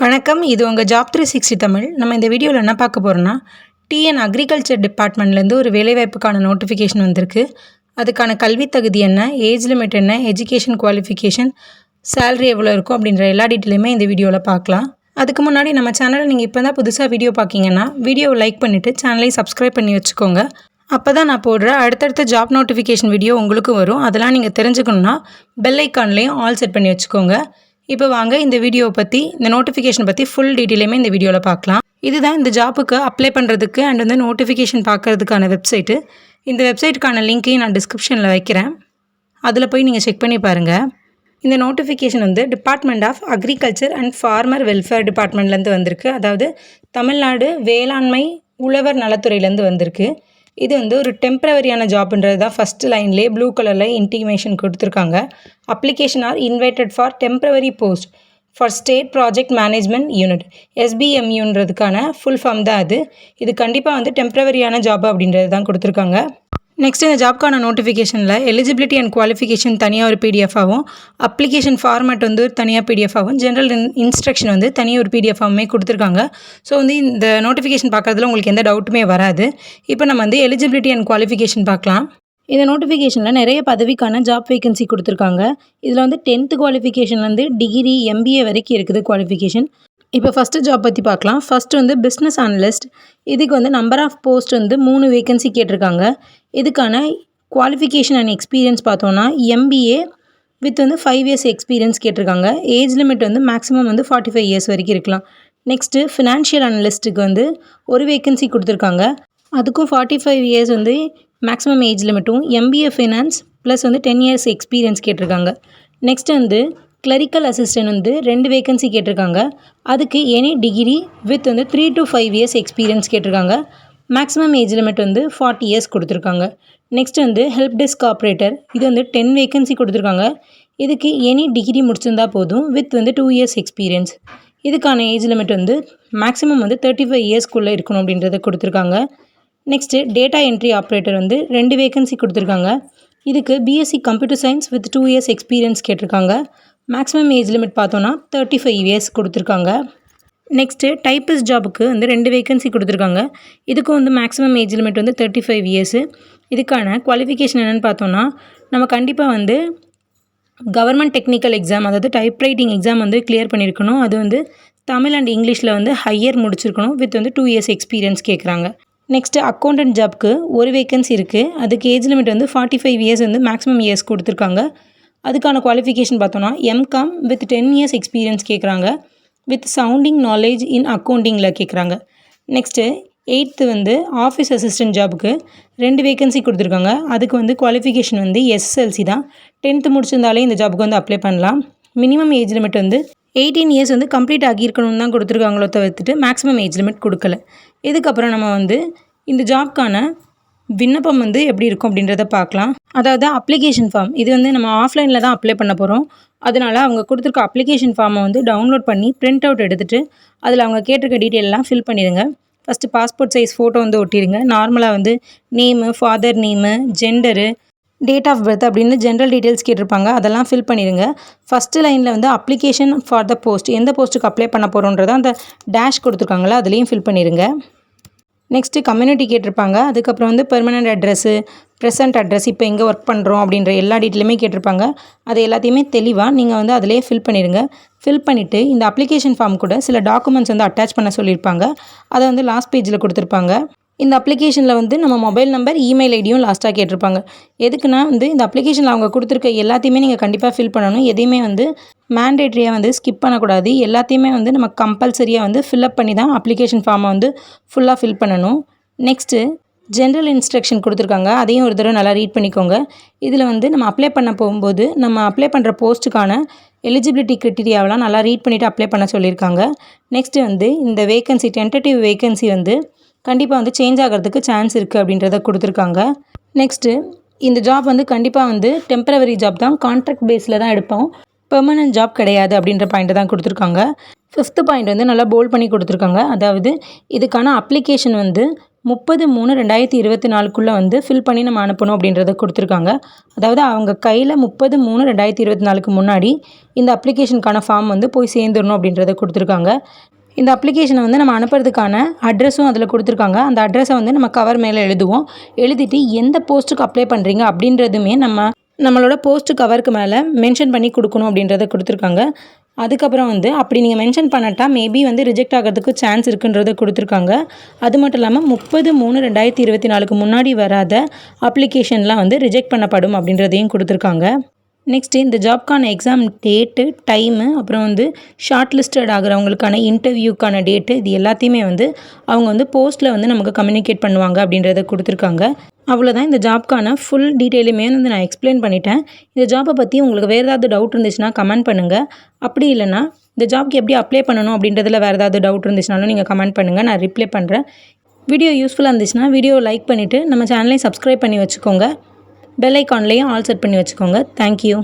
வணக்கம் இது உங்கள் ஜாப் த்ரீ சிக்ஸ்டி தமிழ். நம்ம இந்த வீடியோவில் என்ன பார்க்க போகிறோம்னா டிஎன் அக்ரிகல்ச்சர் டிபார்ட்மெண்ட்லேருந்து ஒரு வேலைவாய்ப்புக்கான நோட்டிஃபிகேஷன் வந்திருக்கு. அதுக்கான கல்வி தகுதி என்ன ஏஜ் லிமிட் என்ன எஜுகேஷன் குவாலிஃபிகேஷன் சேலரி எவ்வளோ இருக்கும் அப்படின்ற எல்லா டீட்டெயிலுமே இந்த வீடியோவில் பார்க்கலாம். அதுக்கு முன்னாடி நம்ம சேனலை நீங்கள் இப்போ தான் புதுசாக வீடியோ பார்க்கிங்கன்னா வீடியோவை லைக் பண்ணிவிட்டு சேனலை சப்ஸ்கிரைப் பண்ணி வச்சுக்கோங்க. அப்போ தான் நான் போடுற அடுத்தடுத்த ஜாப் நோட்டிஃபிகேஷன் வீடியோ உங்களுக்கு வரும். அதெல்லாம் நீங்கள் தெரிஞ்சுக்கணுன்னா பெல் ஐக்கான்லேயும் ஆல் செட் பண்ணி வச்சுக்கோங்க. இப்போ வாங்க இந்த வீடியோவை பற்றி இந்த நோட்டிஃபிகேஷன் பற்றி ஃபுல் டீட்டெயிலுமே இந்த வீடியோவில் பார்க்கலாம். இதுதான் இந்த ஜாப்புக்கு அப்ளை பண்ணுறதுக்கு அண்ட் வந்து நோட்டிஃபிகேஷன் பார்க்கறதுக்கான வெப்சைட்டு இந்த வெப்சைட்டுக்கான லிங்க்கையும் நான் டிஸ்கிரிப்ஷனில் வைக்கிறேன். அதில் போய் நீங்கள் செக் பண்ணி பாருங்கள் இந்த நோட்டிஃபிகேஷன் வந்து department of agriculture and farmer welfare டிபார்ட்மெண்ட்லேருந்து வந்திருக்கு. அதாவது தமிழ்நாடு வேளாண்மை உழவர் நலத்துறையிலேருந்து வந்திருக்கு. இது வந்து ஒரு டெம்ப்ரவரியான ஜாப்ன்றது தான். ஃபஸ்ட்டு லைன்லேயே ப்ளூ கலரில் இன்டிமேஷன் கொடுத்துருக்காங்க. Application are invited for temporary post for state project management unit எஸ்பிஎம்யூன்றதுக்கான full form தான் அது. இது கண்டிப்பாக வந்து டெம்ப்ரவரியான ஜாப் அப்படின்றது தான் கொடுத்துருக்காங்க. நெக்ஸ்ட் இந்த ஜாப்க்கான நோட்டிஃபிகேஷனில் எலிஜிபிலிட்டி அண்ட் குவாலிஃபிகேஷன் தனியாக ஒரு பிடிஎஃபாகவும் அப்ளிகேஷன் ஃபார்மேட் வந்து தனியாக பிடிஎஃபாகவும் ஜென்ரல் இன்ஸ்ட்ரக்ஷன் வந்து தனியாக ஒரு பிடிஎஃபாகவுமே கொடுத்துருக்காங்க. ஸோ வந்து இந்த நோட்டிஃபிகேஷன் பார்க்கறதுல உங்களுக்கு எந்த டவுட்டுமே வராது. இப்போ நம்ம வந்து எலிஜிபிலிட்டி அண்ட் குவாலிஃபிகேஷன் பார்க்கலாம். இந்த நோட்டிஃபிகேஷனில் நிறைய பதவிக்கான ஜாப் வேகன்சி கொடுத்துருக்காங்க. இதில் வந்து டென்த்து குவாலிஃபிகேஷன்லேருந்து டிகிரி எம்பிஏ வரைக்கும் இருக்குது குவாலிஃபிகேஷன் இப்போ ஃபஸ்ட்டு ஜாப் பற்றி பார்க்கலாம். ஃபஸ்ட்டு வந்து பிஸ்னஸ் அனலிஸ்ட் இதுக்கு வந்து நம்பர் ஆஃப் போஸ்ட் வந்து மூணு வேகன்சி கேட்டிருக்காங்க. இதுக்கான குவாலிஃபிகேஷன் அண்ட் எக்ஸ்பீரியன்ஸ் பார்த்தோன்னா எம்பிஏ வித் வந்து ஃபைவ் இயர்ஸ் எக்ஸ்பீரியன்ஸ் கேட்டிருக்காங்க. ஏஜ் லிமிட் வந்து மேக்ஸிமம் வந்து ஃபார்ட்டி ஃபைவ் இயர்ஸ் வரைக்கும் இருக்கலாம். நெக்ஸ்ட்டு ஃபினான்ஷியல் அனலிஸ்ட்டுக்கு வந்து ஒரு வேகன்சி கொடுத்துருக்காங்க. அதுக்கும் ஃபார்ட்டி ஃபைவ் இயர்ஸ் வந்து மேக்ஸிமம் ஏஜ் லிமிட்டும் எம்பிஏ ஃபினான்ஸ் ப்ளஸ் வந்து டென் இயர்ஸ் எக்ஸ்பீரியன்ஸ் கேட்டிருக்காங்க. நெக்ஸ்ட் வந்து கிளரிக்கல் அசிஸ்டன்ட் வந்து ரெண்டு வேகன்சி கேட்டிருக்காங்க. அதுக்கு எனி டிகிரி வித் வந்து three to five years experience கேட்டிருக்காங்க. மேக்ஸிமம் ஏஜ் லிமிட் வந்து ஃபார்ட்டி இயர்ஸ் கொடுத்துருக்காங்க. நெக்ஸ்ட் வந்து ஹெல்ப் டெஸ்க் ஆப்ரேட்டர் இது வந்து டென் வேகன்சி கொடுத்துருக்காங்க. இதுக்கு எனி டிகிரி முடிச்சிருந்தா போதும் வித் வந்து டூ இயர்ஸ் எக்ஸ்பீரியன்ஸ் இதுக்கான ஏஜ் லிமிட் வந்து மேக்ஸிமம் வந்து தேர்ட்டி ஃபைவ் இயர்ஸ்க்குள்ளே இருக்கணும் அப்படின்றத கொடுத்துருக்காங்க. நெக்ஸ்ட்டு டேட்டா என்ட்ரி ஆப்ரேட்டர் வந்து ரெண்டு வேகன்சி கொடுத்துருக்காங்க. இதுக்கு BSc computer science with two years experience கேட்டிருக்காங்க. மேக்ஸிமம் ஏஜ் லிமிட் பார்த்தோன்னா தேர்ட்டி ஃபைவ் இயர்ஸ் கொடுத்துருக்காங்க. நெக்ஸ்ட்டு டைப்பிஸ்ட் ஜாபுக்கு வந்து ரெண்டு வேகன்சி கொடுத்துருக்காங்க. இதுக்கும் வந்து மேக்ஸிமம் ஏஜ் லிமிட் வந்து தேர்ட்டி ஃபைவ் இயர்ஸு இதுக்கான குவாலிஃபிகேஷன் என்னென்னு பார்த்தோன்னா நம்ம கண்டிப்பாக வந்து கவர்மெண்ட் டெக்னிக்கல் எக்ஸாம் அதாவது டைப் ரைட்டிங் எக்ஸாம் வந்து கிளியர் பண்ணியிருக்கணும் அது வந்து தமிழ் அண்ட் இங்கிலீஷில் வந்து ஹையர் முடிச்சிருக்கணும் வித் வந்து டூ இயர்ஸ் எக்ஸ்பீரியன்ஸ் கேட்குறாங்க நெக்ஸ்ட்டு அக்கௌண்டன்ட் ஜாப்க்கு ஒரு வேகன்சி இருக்குது அதுக்கு ஏஜ் லிமிட் வந்து ஃபார்ட்டி ஃபைவ் இயர்ஸ் வந்து மேக்ஸிமம் இயர்ஸ் கொடுத்துருக்காங்க. அதுக்கான குவாலிஃபிகேஷன் பார்த்தோன்னா MCom with ten years experience கேட்குறாங்க வித் சவுண்டிங் நாலேஜ் இன் அக்கௌண்டிங்கில் கேட்குறாங்க நெக்ஸ்ட்டு எயித்து வந்து ஆஃபீஸ் அசிஸ்டன்ட் ஜாபுக்கு ரெண்டு வேகன்சி கொடுத்துருக்காங்க. அதுக்கு வந்து குவாலிஃபிகேஷன் வந்து எஸ்எஸ்எல்சி தான். டென்த்து முடிச்சிருந்தாலே இந்த ஜாபுக்கு வந்து அப்ளை பண்ணலாம். மினிமம் ஏஜ் லிமிட் வந்து எயிட்டீன் இயர்ஸ் வந்து கம்ப்ளீட் ஆகியிருக்கணும்னு தான் கொடுத்துருக்காங்களோ தவிர்த்துட்டு மேக்ஸிமம் ஏஜ் லிமிட் கொடுக்கல. இதுக்கப்புறம் நம்ம வந்து இந்த ஜாப்க்கான விண்ணப்பம் வந்து எப்படி இருக்கும் அப்படின்றத பார்க்கலாம். அதாவது அப்ளிகேஷன் ஃபார்ம் இது வந்து நம்ம ஆஃப்லைனில் தான் அப்ளை பண்ண போகிறோம் அதனால் அவங்க கொடுத்துருக்க அப்ளிகேஷன் ஃபார்மை வந்து டவுன்லோட் பண்ணி பிரிண்ட் அவுட் எடுத்துகிட்டு அதில் அவங்க கேட்டிருக்க டீட்டெயிலெலாம் ஃபில் பண்ணிடுங்க ஃபஸ்ட்டு பாஸ்போர்ட் சைஸ் ஃபோட்டோ வந்து ஒட்டிடுங்க நார்மலாக வந்து name father name gender date of birth அப்படின்னு ஜென்ரல் டீட்டெயில்ஸ் கேட்டிருப்பாங்க. அதெல்லாம் ஃபில் பண்ணிடுங்க ஃபஸ்ட்டு லைனில் வந்து அப்ளிகேஷன் ஃபார் த போஸ்ட் எந்த போஸ்ட்டுக்கு அப்ளை பண்ண போகிறோன்றதை அந்த டேஷ் கொடுத்துருக்காங்களா அதுலேயும் ஃபில் பண்ணிடுங்க நெக்ஸ்ட்டு கம்யூனிட்டி கேட்டிருப்பாங்க. அதுக்கப்புறம் வந்து பெர்மனெண்ட் அட்ரஸ்ஸு ப்ரெசன்ட் அட்ரஸ் இப்போ எங்கே ஒர்க் பண்ணுறோம் அப்படின்ற எல்லா டீட்டெயிலுமே கேட்டிருப்பாங்க. அது எல்லாத்தையுமே தெளிவாக நீங்கள் வந்து அதிலே ஃபில் பண்ணிடுங்க. ஃபில் பண்ணிவிட்டு இந்த அப்ளிகேஷன் ஃபார்ம் கூட சில டாக்குமெண்ட்ஸ் வந்து அட்டாச் பண்ண சொல்லியிருப்பாங்க. அதை வந்து லாஸ்ட் பேஜில் கொடுத்துருப்பாங்க. இந்த அப்ளிகேஷனில் வந்து நம்ம மொபைல் நம்பர் இமெயில் ஐடியும் லாஸ்ட்டாக கேட்டிருப்பாங்க. எதுக்குன்னா வந்து இந்த அப்ளிகேஷனில் அவங்க கொடுத்துருக்க எல்லாத்தையுமே நீங்கள் கண்டிப்பாக ஃபில் பண்ணணும். எதையுமே வந்து மேண்டேட்ரியாக வந்து ஸ்கிப் பண்ணக்கூடாது. எல்லாத்தையுமே வந்து நம்ம கம்பல்சரியாக வந்து ஃபில்அப் பண்ணி தான் அப்ளிகேஷன் ஃபார்மை வந்து ஃபுல்லாக ஃபில் பண்ணணும். நெக்ஸ்ட்டு ஜென்ரல் இன்ஸ்ட்ரக்ஷன் கொடுத்துருக்காங்க. அதையும் ஒரு தடவை நல்லா ரீட் பண்ணிக்கோங்க. இதில் வந்து நம்ம அப்ளை பண்ண போகும்போது நம்ம அப்ளை பண்ணுற போஸ்ட்டுக்கான எலிஜிபிலிட்டி க்ரிட்டீரியாவெலாம் நல்லா ரீட் பண்ணிவிட்டு அப்ளை பண்ண சொல்லியிருக்காங்க. நெக்ஸ்ட்டு வந்து இந்த வேகன்சி டென்டேட்டிவ் வேகன்சி வந்து கண்டிப்பாக வந்து சேஞ்ச் ஆகிறதுக்கு சான்ஸ் இருக்குது அப்படின்றத கொடுத்துருக்காங்க. நெக்ஸ்ட்டு இந்த ஜாப் வந்து கண்டிப்பாக வந்து டெம்பரவரி ஜாப் தான். கான்ட்ராக்ட் பேஸில் தான் எடுப்போம். பெர்மனன்ட் ஜாப் கிடையாது அப்படின்ற பாயிண்ட்டை தான் கொடுத்துருக்காங்க. ஃபிஃப்த்து பாயிண்ட் வந்து நல்லா போல்ட் பண்ணி கொடுத்துருக்காங்க. அதாவது இதுக்கான அப்ளிகேஷன் வந்து முப்பது மூணு ரெண்டாயிரத்தி இருபத்தி நாலுக்குள்ளே வந்து ஃபில் பண்ணி நம்ம அனுப்பணும் அப்படின்றத கொடுத்துருக்காங்க. அதாவது அவங்க கையில் முப்பது மூணு ரெண்டாயிரத்தி இருபத்தி நாலுக்கு முன்னாடி இந்த அப்ளிகேஷனுக்கான ஃபார்ம் வந்து போய் சேர்ந்துடணும் அப்படின்றத கொடுத்துருக்காங்க. இந்த அப்ளிகேஷனை வந்து நம்ம அனுப்புறதுக்கான அட்ரஸும் அதில் கொடுத்துருக்காங்க. அந்த அட்ரஸை வந்து நம்ம கவர் மேலே எழுதுவோம். எழுதிட்டு எந்த போஸ்ட்டுக்கு அப்ளை பண்ணுறீங்க அப்படின்றதுமே நம்ம நம்மளோட போஸ்ட் கவருக்கு மேலே மென்ஷன் பண்ணி கொடுக்கணும் அப்படின்றத கொடுத்துருக்காங்க. அதுக்கப்புறம் வந்து அப்படி நீங்கள் மென்ஷன் பண்ணட்டா மேபி வந்து ரிஜெக்ட் ஆகிறதுக்கு சான்ஸ் இருக்குன்றத கொடுத்துருக்காங்க. அது மட்டும் இல்லாமல் முப்பது மூணு ரெண்டாயிரத்தி இருபத்தி நாலுக்கு முன்னாடி வராத அப்ளிகேஷன்லாம் வந்து ரிஜெக்ட் பண்ணப்படும் அப்படின்றதையும் கொடுத்துருக்காங்க. நெக்ஸ்ட்டு இந்த ஜாப்க்கான எக்ஸாம் டேட்டு டைமு அப்புறம் வந்து ஷார்ட் லிஸ்டட் ஆகிறவங்களுக்கான இன்டர்வியூக்கான டேட்டு இது எல்லாத்தையுமே வந்து அவங்க வந்து போஸ்ட்டில் வந்து நமக்கு கம்யூனிகேட் பண்ணுவாங்க அப்படின்றத கொடுத்துருக்காங்க. அவ்வளோதான் இந்த ஜாப்க்கான ஃபுல் டீட்டெயிலுமே வந்து நான் எக்ஸ்பிளைன் பண்ணிட்டேன். இந்த ஜாப்பை பற்றி உங்களுக்கு வேறு ஏதாவது டவுட் இருந்துச்சுன்னா கமெண்ட் பண்ணுங்கள் அப்படி இல்லைன்னா இந்த ஜாப்க்கு எப்படி அப்ளை பண்ணணும் அப்படின்றதுல வேறு ஏதாவது டவுட் இருந்துச்சுனாலும் நீங்கள் கமெண்ட் பண்ணுங்கள் நான் ரிப்ளை பண்ணுறேன் வீடியோ யூஸ்ஃபுல்லாக இருந்துச்சுன்னா வீடியோ லைக் பண்ணிவிட்டு நம்ம சேனலையும் சப்ஸ்கிரைப் பண்ணி வச்சுக்கோங்க. பெல் ஐக்கான்லேயும் ஆல் செட் பண்ணி வச்சுக்கோங்க. தேங்க்யூ